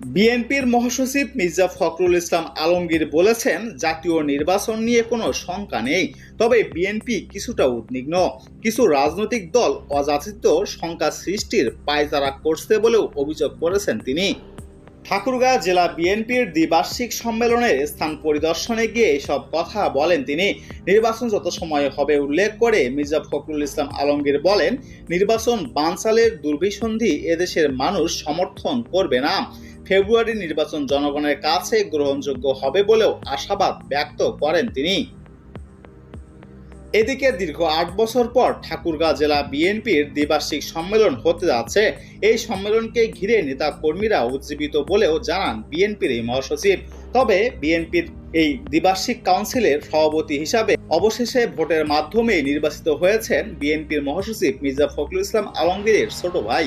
বিএনপির মহাসচিব মির্জা ফখরুল ইসলাম আলমগীর বলেছেন, জাতীয় নির্বাচন নিয়ে কোনো শঙ্কা নেই, তবে বিএনপি কিছুটা উদ্বিগ্ন। কিছু রাজনৈতিক দল অযাচিত শঙ্কা সৃষ্টির পায়তারা করছে বলেও অভিযোগ করেছেন তিনি। ঠাকুরগাঁ জেলা বিএনপির দ্বিবার্ষিক সম্মেলনের স্থান পরিদর্শনে গিয়ে এসব কথা বলেন তিনি। নির্বাচন যত সময় হবে উল্লেখ করে মির্জা ফখরুল ইসলাম আলমগীর বলেন, নির্বাচন বানচালের দুর্বিসন্ধি এদেশের মানুষ সমর্থন করবে না। ফেব্রুয়ারি নির্বাচন জনগণের কাছে গ্রহণযোগ্য হবে বলেও আশাবাদ ব্যক্ত করেন তিনি। এদিকে দীর্ঘ আট বছর পর ঠাকুরগাঁ জেলা বিএনপির দ্বিবার্ষিক সম্মেলন হতে যাচ্ছে। এই সম্মেলনকে ঘিরে নেতা কর্মীরা উজ্জীবিত বলেও জানান বিএনপির এই মহাসচিব। তবে বিএনপির এই দ্বিবার্ষিক কাউন্সিলের সভাপতি হিসাবে অবশেষে ভোটের মাধ্যমে নির্বাচিত হয়েছেন বিএনপির মহাসচিব মির্জা ফখরুল ইসলাম আলমগীরের ছোট ভাই।